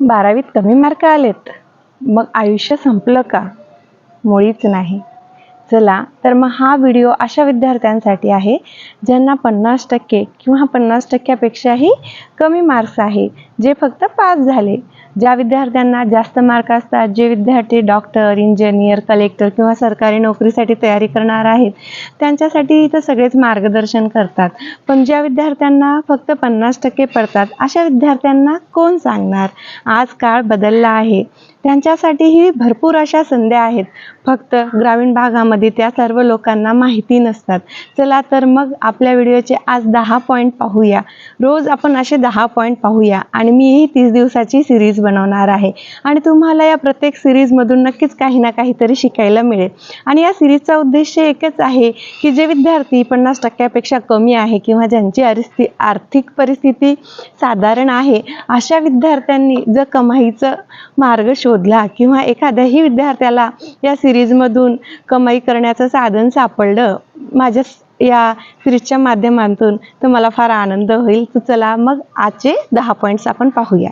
बारावीत कमी मार्क आलेत. मग आयुष्य संपलं का? मुळीच नाही. चला तर मग हा व्हिडिओ अशा विद्यार्थ्यांसाठी आहे ज्यांना पन्नास टक्के किंवा पन्नास टक्क्यापेक्षाही कमी मार्क्स आहे जे फक्त पास झाले. ज्या विद्यार्थ्यांना जास्त मार्क असतात जे विद्यार्थी डॉक्टर इंजिनियर कलेक्टर किंवा सरकारी नोकरीसाठी तयारी करणार आहेत त्यांच्यासाठी इथं सगळेच मार्गदर्शन करतात. पण ज्या विद्यार्थ्यांना फक्त पन्नास टक्के पडतात अशा विद्यार्थ्यांना कोण सांगणार? आज काळ बदलला आहे. त्यांच्यासाठीही भरपूर अशा संध्या आहेत. फक्त ग्रामीण भागामध्ये त्या सर्व लोकांना माहिती नसतात. चला तर मग आपल्या व्हिडिओचे आज दहा पॉईंट पाहूया. रोज आपण असे दहा पॉईंट पाहूया आणि मीही तीस दिवसाची सिरीज बनवणार आहे. आणि तुम्हाला या प्रत्येक सिरीजमधून नक्कीच काही ना काहीतरी शिकायला मिळेल. आणि या सिरीजचा उद्देश एकच आहे की जे विद्यार्थी पन्नास टक्क्यापेक्षा कमी आहे किंवा ज्यांची अरिस्ति आर्थिक परिस्थिती साधारण आहे अशा विद्यार्थ्यांनी जर कमाईचं मार्ग शोधला किंवा एखाद्याही विद्यार्थ्याला या सिरीजमधून कमाई करण्याचं साधन सापडलं माझ्या या सिरीजच्या माध्यमातून तर मला फार आनंद होईल. तर चला मग आजचे दहा पॉईंट्स आपण पाहूया.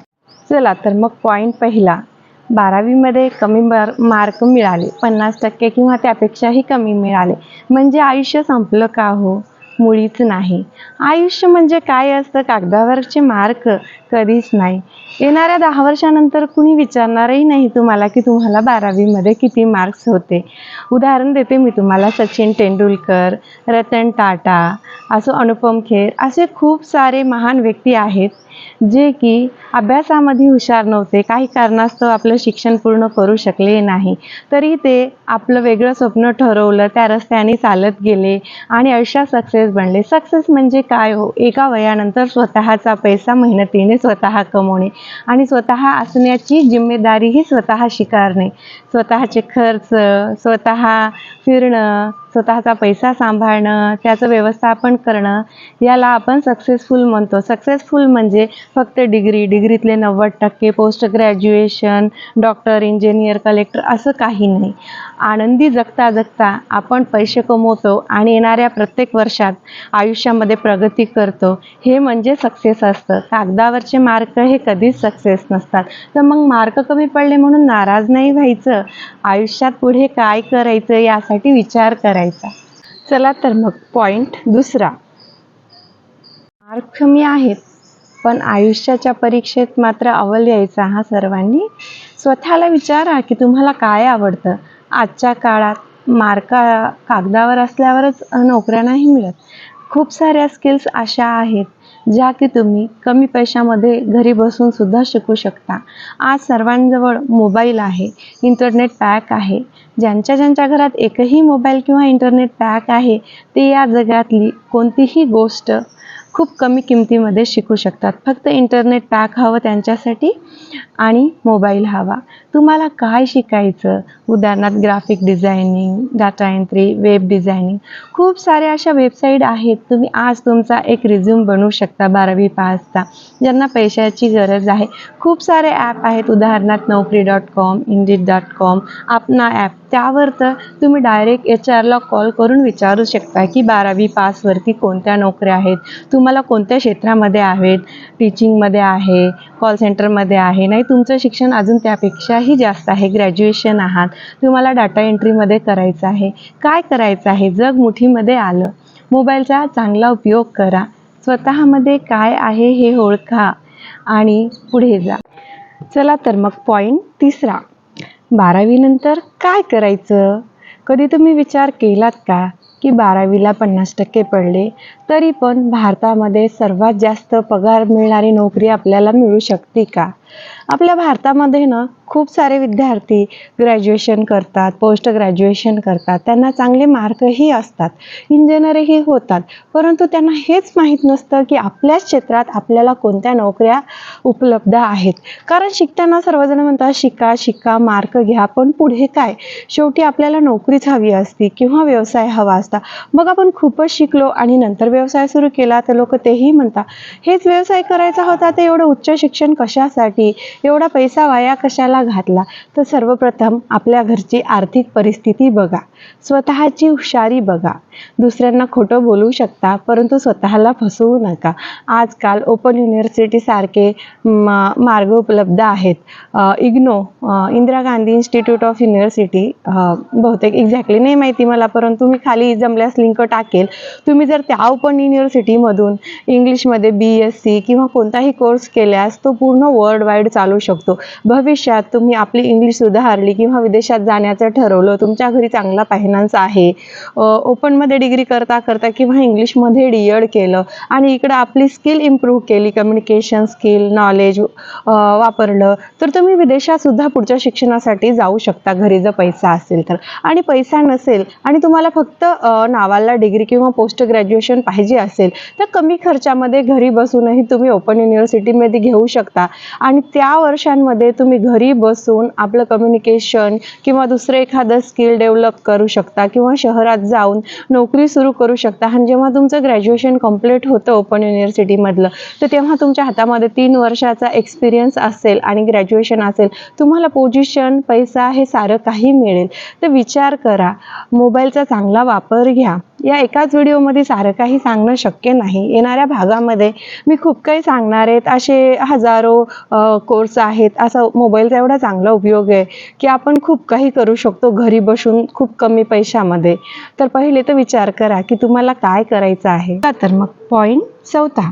चला तर मग पॉईंट पहिला. बारावीमध्ये कमी मार मार्क मिळाले. पन्नास टक्के किंवा त्यापेक्षाही कमी मिळाले. म्हणजे आयुष्य संपलं का हो? मुळीच नाही. आयुष्य म्हणजे काय असतं? कागदावरचे मार्क कधीच नाही. येणाऱ्या दहा वर्षानंतर कुणी विचारणारही नाही तुम्हाला की तुम्हाला बारावीमध्ये किती मार्क्स होते. उदाहरण देते मी तुम्हाला सचिन तेंडुलकर रतन टाटा असं अनुपम खेर असे खूप सारे महान व्यक्ती आहेत जे की अभ्यासामध्ये हुशार नव्हते काही कारणास्तव आपलं शिक्षण पूर्ण करू शकले नाही. तरी ते आपलं वेगळं स्वप्न ठरवलं त्या रस्त्याने चालत गेले आणि आयुष्यात सक्सेस बनले. सक्सेस म्हणजे काय हो? एका वयानंतर स्वतःचा पैसा मेहनतीने स्वतः कमवणे. आणि स्वतः असण्याची जिम्मेदारीही स्वतः स्वीकारणे स्वतःचे खर्च स्वतः फिरणं स्वतःचा पैसा सांभाळणं त्याचं व्यवस्थापन करणं याला आपण सक्सेसफुल म्हणतो. सक्सेसफुल म्हणजे फक्त डिग्री डिग्रीतले नव्वद टक्के post graduation doctor engineer collector असं काही नाही. आनंदी जगता जगता आपण पैसे कमवतो आणि येणाऱ्या प्रत्येक वर्षात आयुष्यामध्ये प्रगती करतो. हे म्हणजे सक्सेस असतं. कागदावरचे मार्क हे कधीच सक्सेस नसतात. तर मग मार्क कमी पडले म्हणून नाराज नाही व्हायचं? आयुष्यात पुढे काय करायचं यासाठी विचार करायचा चला तर मग पॉईंट दुसरा. मार्क कमी आहेत पण आयुष्याच्या परीक्षेत मात्र अव्वल यायचा हा सर्वांनी. स्वतःला विचारा की तुम्हाला काय आवडतं. आजच्या काळात मार्क कागदावर असल्यावरच नोकऱ्या नाही मिळत. खूप साऱ्या स्किल्स अशा आहेत ज्या की तुम्ही कमी पैशामध्ये घरी बसून सुद्धा शिकू शकता. आज सर्वांजवळ मोबाईल आहे इंटरनेट पॅक आहे. ज्यांच्या ज्यांच्या घरात एकही मोबाईल किंवा इंटरनेट पॅक आहे ते या जगातली कोणतीही गोष्ट खूप कमी किमतीमध्ये शिकू शकतात. फक्त इंटरनेट पॅक हवं त्यांच्यासाठी आणि मोबाईल हवा. तुम्हाला काय शिकायचं? उदाहरणार्थ graphic designing data entry web designing खूप साऱ्या अशा वेबसाईट आहेत. तुम्ही आज तुमचा एक रिझ्यूम बनवू शकता बारावी पासचा ज्यांना पैशाची गरज आहे. खूप सारे ॲप आहेत. उदाहरणार्थ Naukri dot com Indeed dot com Apna app त्यावर तर तुम्ही डायरेक्ट एच आरला कॉल करून विचारू शकता की बारावी पासवरती कोणत्या नोकऱ्या आहेत. तुम्हाला तुम्हाला कोणत्या क्षेत्रामध्ये आहेत? टीचिंगमध्ये आहे कॉल सेंटरमध्ये आहे. नाही तुमचं शिक्षण अजून त्यापेक्षाही जास्त आहे. ग्रॅज्युएशन आहात. तुम्हाला डाटा एंट्रीमध्ये करायचं आहे. काय करायचं आहे? जग मुठीमध्ये आलं. मोबाईलचा चांगला उपयोग करा. स्वतःमध्ये काय आहे हे ओळखा आणि पुढे जा. चला तर मग पॉईंट तिसरा. बारावीनंतर काय करायचं? कधी तुम्ही विचार केलात का की बारावीला पन्नास टक्के पडले? तरी पण भारतामध्ये सर्वात जास्त पगार मिळणारी नोकरी आपल्याला मिळू शकते का? आपल्या भारतामध्ये ना खूप सारे विद्यार्थी ग्रॅज्युएशन करतात पोस्ट ग्रॅज्युएशन करतात. त्यांना चांगले मार्कही असतात इंजिनियरही होतात. परंतु त्यांना हेच माहीत नसतं की आपल्याच क्षेत्रात आपल्याला कोणत्या नोकऱ्या उपलब्ध आहेत. कारण शिकताना सर्वजण म्हणतात शिका शिका मार्क घ्या पण पुढे काय? शेवटी आपल्याला नोकरीच हवी असती किंवा व्यवसाय हवा असता. मग आपण खूपच शिकलो आणि नंतर व्यवसाय सुरू केला तर लोक तेही म्हणतात हेच व्यवसाय करायचा होता ते एवढं उच्च शिक्षण कशासाठी? एवढा पैसा वाया कशाला घातला? तर सर्वप्रथम आपल्या घरची आर्थिक परिस्थिती बघा. स्वतःची हुशारी बघा. दुसऱ्यांना खोटं बोलू शकता परंतु स्वतःला फसवू नका. आजकाल ओपन युनिव्हर्सिटीसारखे सारखे मार्ग उपलब्ध आहेत. IGNOU Indira Gandhi institute of university बहुतेक एक्झॅक्टली नाही माहिती मला परंतु मी खाली जमल्यास लिंक टाकेल. तुम्ही जर त्या ओपन युनिव्हर्सिटीमधून इंग्लिशमध्ये बी एस सी किंवा कोणताही कोर्स केल्यास तो पूर्ण वर्ल्ड वाईड चालू शकतो. भविष्यात तुम्ही आपली इंग्लिश सुधारली किंवा विदेशात जाण्याचं ठरवलं तुमच्या घरी चांगला फायनान्स आहे ओपनमध्ये डिग्री करता करता किंवा इंग्लिशमध्ये डी एड केलं आणि इकडं आपली स्किल इम्प्रूव्ह केली कम्युनिकेशन स्किल नॉलेज वापरलं तर तुम्ही विदेशात सुद्धा पुढच्या शिक्षणासाठी जाऊ शकता घरी जर पैसा असेल तर. आणि पैसा नसेल आणि तुम्हाला फक्त नावाला डिग्री किंवा पोस्ट ग्रॅज्युएशन पाहिजे असेल तर कमी खर्चामध्ये घरी बसूनही तुम्ही ओपन युनिव्हर्सिटीमध्ये घेऊ शकता. आणि त्या वर्षांमध्ये तुम्ही घरी बसून आपलं कम्युनिकेशन किंवा दुसरं एखादं स्किल डेव्हलप करू शकता किंवा शहरात जाऊन नोकरी सुरू करू शकता. आणि जेव्हा तुमचं ग्रॅज्युएशन कंप्लीट होतं ओपन युनिव्हर्सिटीमधलं तर तेव्हा तुमच्या हातामध्ये तीन वर्षाचा एक्सपिरियन्स असेल आणि ग्रॅज्युएशन असेल. तुम्हाला पोझिशन पैसा हे सारं काही मिळेल. तर विचार करा मोबाईलचा चांगला वापर घ्या. या एकाच व्हिडिओमध्ये सारं काही सांगणं शक्य नाही. येणाऱ्या भागामध्ये मी खूप काही सांगणार आहेत. असे हजारो कोर्स आहेत. असा मोबाईलचा एवढा चांगला उपयोग आहे की आपण खूप काही करू शकतो घरी बसून खूप कमी पैशामध्ये. तर पहिले तर विचार करा की तुम्हाला काय करायचं आहे? तर मग पॉईंट चौथा.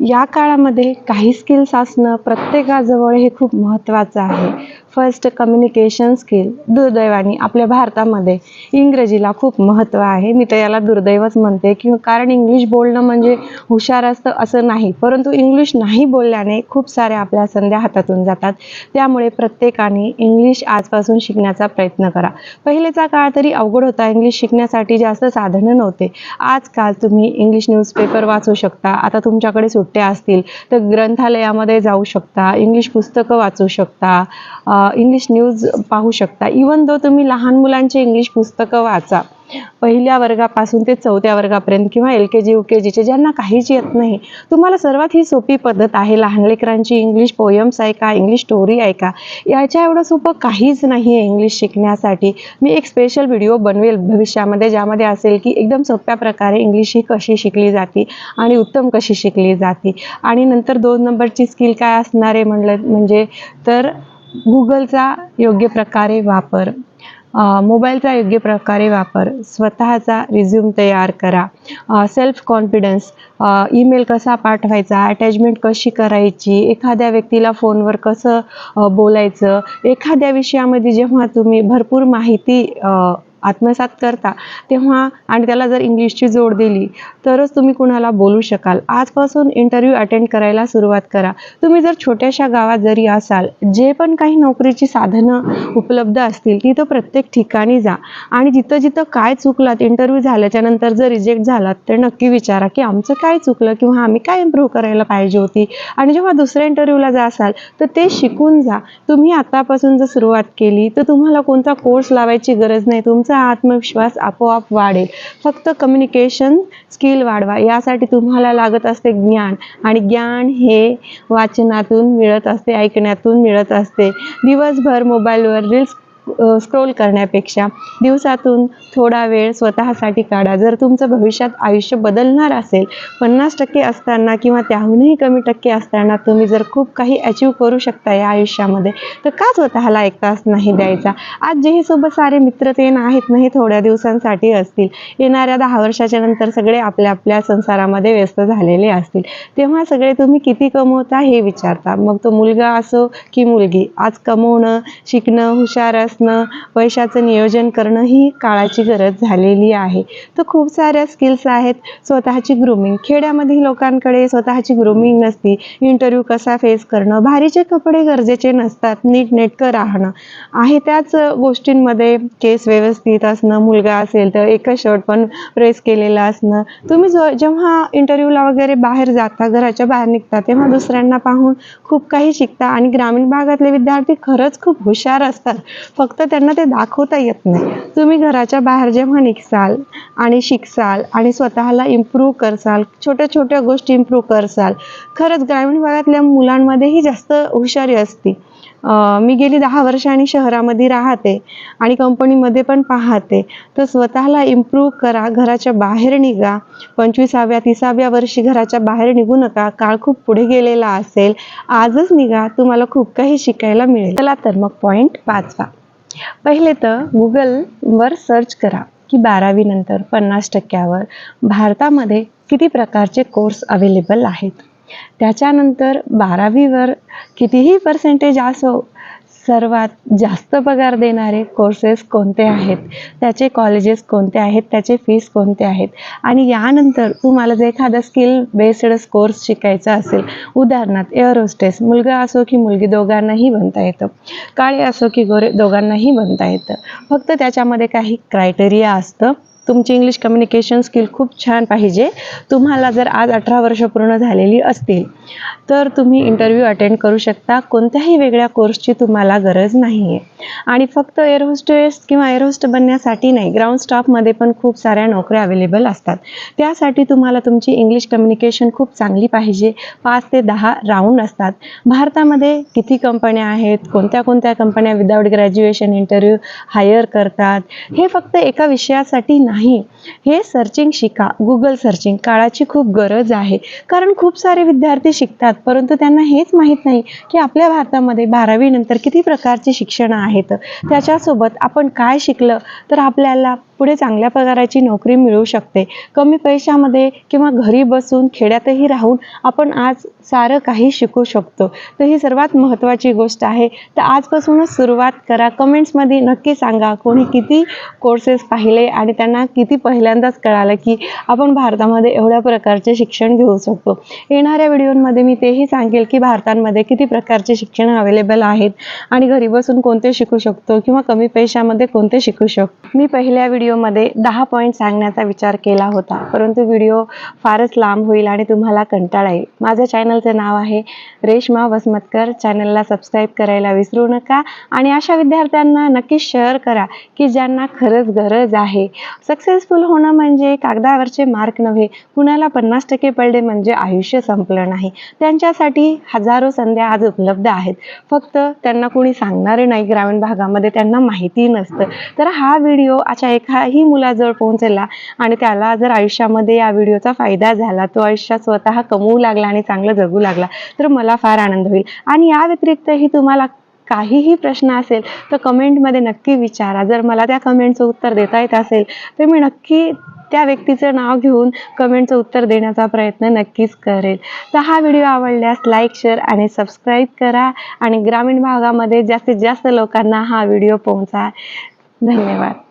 या काळामध्ये काही स्किल्स असणं प्रत्येकाजवळ हे खूप महत्त्वाचं आहे. फर्स्ट कम्युनिकेशन स्किल दुर्दैवाने आपल्या भारतामध्ये इंग्रजीला खूप महत्त्व आहे. मी तर याला दुर्दैवच म्हणते की कारण इंग्लिश बोलणं म्हणजे हुशार असतं असं नाही. परंतु इंग्लिश नाही बोलल्याने खूप साऱ्या आपल्या संध्या हातातून जातात. त्यामुळे प्रत्येकाने इंग्लिश आजपासून शिकण्याचा प्रयत्न करा. पहिलेचा काळ तरी अवघड होता. इंग्लिश शिकण्यासाठी जास्त साधनं नव्हते. आजकाल तुम्ही इंग्लिश न्यूजपेपर वाचू शकता. आता तुमच्याकडे सुट्ट्या असतील तर ग्रंथालयामध्ये जाऊ शकता. इंग्लिश पुस्तकं वाचू शकता. इंग्लिश न्यूज पाहू शकता. इवन दो तुम्ही लहान मुलांचे इंग्लिश पुस्तकं वाचा पहिल्या वर्गापासून ते चौथ्या वर्गापर्यंत किंवा एल के जी यू के जीचे ज्यांना काहीच येत नाही तुम्हाला सर्वात ही सोपी पद्धत आहे लहान लेकरांची इंग्लिश पोयम्स ऐका इंग्लिश स्टोरी ऐका. याच्या एवढं सोपं काहीच नाही आहे इंग्लिश शिकण्यासाठी. मी एक स्पेशल व्हिडिओ बनवेल भविष्यामध्ये ज्यामध्ये असेल की एकदम सोप्या प्रकारे इंग्लिश ही कशी शिकली जाते आणि उत्तम कशी शिकली जाते. आणि नंतर दोन नंबरची स्किल काय असणार आहे म्हणलं म्हणजे तर गुगलचा योग्य प्रकारे वापर मोबाईलचा योग्य प्रकारे वापर स्वतःचा रिझ्यूम तयार करा सेल्फ कॉन्फिडन्स ईमेल कसा पाठवायचा अटॅचमेंट कशी करायची एखाद्या व्यक्तीला फोनवर कसं बोलायचं एखाद्या विषयामध्ये जेव्हा तुम्ही भरपूर माहिती आत्मसात करता. तेव्हा आणि त्याला जर इंग्लिशची जोड दिली तरच तुम्ही कुणाला बोलू शकाल. आजपासून इंटरव्ह्यू अटेंड करायला सुरुवात करा. तुम्ही जर छोट्याशा गावात जरी असाल जे पण काही नोकरीची साधनं उपलब्ध असतील तिथं प्रत्येक ठिकाणी जा. आणि जिथं जिथं काय चुकलात इंटरव्ह्यू झाल्याच्यानंतर जर रिजेक्ट झालात तर नक्की विचारा की आमचं काय चुकलं किंवा आम्ही काय इम्प्रूव्ह करायला पाहिजे होती. आणि जेव्हा दुसऱ्या इंटरव्ह्यूला जासाल तर ते शिकून जा. तुम्ही आतापासून जर सुरुवात केली तर तुम्हाला कोणता कोर्स लावायची गरज नाही. तुमचा आत्मविश्वास आपोआप वाढेल. फक्त कम्युनिकेशन स्किल वाढवा. यासाठी तुम्हाला लागत असते ज्ञान. आणि ज्ञान हे वाचनातून मिळत असते ऐकण्यातून मिळत असते. दिवसभर मोबाईलवर reels स्क्रोल करण्यापेक्षा दिवसातून थोडा वेळ स्वतःसाठी काढा. जर तुमचं भविष्यात आयुष्य बदलणार असेल पन्नास टक्के असताना किंवा त्याहूनही कमी टक्के असताना तुम्ही जर खूप काही अचीव करू शकता या आयुष्यामध्ये तर का स्वतःला एक तास नाही द्यायचा? आज जे हे सोबत सारे मित्र ते आहेत नाही थोड्या दिवसांसाठी असतील. येणाऱ्या दहा वर्षाच्या नंतर सगळे आपल्या आपल्या संसारामध्ये व्यस्त झालेले असतील. तेव्हा सगळे तुम्ही किती कमवता हे विचारता. मग तो मुलगा असो की मुलगी आज कमवणं शिकणं हुशार असणं पैशाचं नियोजन करणं ही काळाची गरज झालेली आहे. तर खूप साऱ्या स्किल्स आहेत. स्वतःची ग्रुमिंग खेड्यामधील लोकांकडे स्वतःची ग्रुमिंग नसती. इंटरव्ह्यू कसा फेस करणं भारीचे कपडे गरजेचे नसतात. नीटनेटकं राहणं. आहे त्याच गोष्टींमध्ये केस व्यवस्थित असणं मुलगा असेल तर एकच शर्ट पण प्रेस केलेलं असणं. तुम्ही जो जेव्हा इंटरव्ह्यूला वगैरे बाहेर जाता घराच्या बाहेर निघता तेव्हा दुसऱ्यांना पाहून खूप काही शिकता. आणि ग्रामीण भागातले विद्यार्थी खरंच खूप हुशार असतात. फक्त फक्त त्यांना ते दाखवता येत नाही. तुम्ही घराच्या बाहेर जेव्हा निघसाल आणि शिकसाल आणि स्वतःला इम्प्रूव्ह करसाल छोट्या छोट्या गोष्टी इम्प्रूव्ह करसाल खरंच ग्रामीण भागातल्या मुलांमध्येही जास्त हुशारी असते. मी गेली दहा वर्ष आणि शहरामध्ये राहते आणि कंपनीमध्ये पण पाहते. तर स्वतःला इम्प्रूव्ह करा घराच्या बाहेर निघा. पंचवीसाव्या तिसाव्या वर्षी घराच्या बाहेर निघू नका. काळ खूप पुढे गेलेला असेल. आजच निघा. तुम्हाला खूप काही शिकायला मिळेल. चला तर मग पॉईंट पाचवा पहिले तर गुगलवर सर्च करा की बारावी नंतर पन्नास टक्क्यावर भारतामध्ये किती प्रकारचे कोर्स अवेलेबल आहेत? त्याच्यानंतर बारावीवर कितीही पर्सेंटेज असो सर्वात जास्त पगार देणारे कोर्सेस कोणते आहेत? त्याचे कॉलेजेस कोणते आहेत? त्याचे फीस कोणते आहेत? आणि यानंतर तुम्हाला जर एखादा स्किल बेस्ड कोर्स शिकायचा असेल उदाहरणार्थ एअर होस्टेस मुलगा असो की मुलगी दोघांनाही बनता येतं. काळे असो की गोरे दोघांनाही बनता येतं. फक्त त्याच्यामध्ये काही क्रायटेरिया असतं. तुमची इंग्लिश कम्युनिकेशन स्किल खूप छान पाहिजे. तुम्हाला जर आज अठरा वर्ष पूर्ण झालेली असतील तर तुम्ही इंटरव्ह्यू अटेंड करू शकता. कोणत्याही वेगळ्या कोर्सची तुम्हाला गरज नाही आहे आणि फक्त एअर होस्टेस किंवा एअर होस्ट बनण्यासाठी नाही ग्राउंड स्टाफमध्ये पण खूप साऱ्या नोकऱ्या अवेलेबल असतात. त्यासाठी तुम्हाला तुमची इंग्लिश कम्युनिकेशन खूप चांगली पाहिजे. पाच ते दहा राऊंड असतात. भारतामध्ये किती कंपन्या आहेत? कोणत्या कोणत्या कंपन्या विदाऊट ग्रॅज्युएशन इंटरव्ह्यू हायर करतात? हे फक्त एका विषयासाठी नाही. हे सर्चिंग शिका. गुगल सर्चिंग काळाची खूप गरज आहे. कारण खूप सारे विद्यार्थी शिकतात परंतु त्यांना हेच माहीत नाही की आपल्या भारतामध्ये बारावीनंतर किती प्रकारची शिक्षण आहेत. त्याच्यासोबत आपण काय शिकलं तर आपल्याला पुढे चांगल्या पगाराची नोकरी मिळू शकते. कमी पैशामध्ये किंवा घरी बसून खेड्यातही राहून आपण आज सारं काही शिकू शकतो. तर ही सर्वात महत्त्वाची गोष्ट आहे. तर आजपासूनच सुरुवात करा. कमेंट्समध्ये नक्की सांगा कोणी किती कोर्सेस पाहिले आणि त्यांना किती पहिल्यांदाच कळालं की आपण भारतामध्ये एवढ्या प्रकारचे शिक्षण घेऊ शकतो. येणाऱ्या व्हिडिओमध्ये मी तेही सांगेल की भारतामध्ये किती प्रकारचे शिक्षण अवेलेबल आहेत आणि घरी बसून कोणते शिकू शकतो किंवा कमी पैशामध्ये कोणते शिकू शकतो. मी पहिल्या व्हिडिओ व्हिडिओमध्ये दहा पॉईंट सांगण्याचा विचार केला होता. परंतु व्हिडिओ फारच लांब होईल आणि तुम्हाला कंटाळा येईल. माझ्या चॅनलचं नाव आहे रेश्मा वसमतकर. चॅनलला सबस्क्राईब करायला विसरू नका. आणि अशा विद्यार्थ्यांना नक्की शेअर करा की ज्यांना खरंच गरज आहे. सक्सेसफुल होणं म्हणजे कागदावरचे मार्क नव्हे कुणाला पन्नास टक्के पडले म्हणजे आयुष्य संपलं नाही. त्यांच्यासाठी हजारो संध्या आज उपलब्ध आहेत. फक्त त्यांना कोणी सांगणारे नाही ग्रामीण भागामध्ये त्यांना माहिती नसतं. तर हा व्हिडिओ अशा एकाही मुलाजवळ पोहोचला आणि त्याला जर आयुष्यामध्ये या व्हिडिओचा फायदा झाला तो आयुष्यात स्वतः कमवू लागला आणि चांगलं जगू लागला तर मला फार आनंद होईल. आणि या व्यतिरिक्तही तुम्हाला काहीही प्रश्न असेल तर कमेंटमध्ये नक्की विचारा. जर मला त्या कमेंटचं उत्तर देता येत असेल तर मी नक्की त्या व्यक्तीचं नाव घेऊन कमेंटचं उत्तर देण्याचा प्रयत्न नक्कीच करेल. तर हा व्हिडिओ आवडल्यास लाईक शेअर आणि सबस्क्राईब करा आणि ग्रामीण भागामध्ये जास्तीत जास्त लोकांना हा व्हिडिओ पोहोचा. धन्यवाद.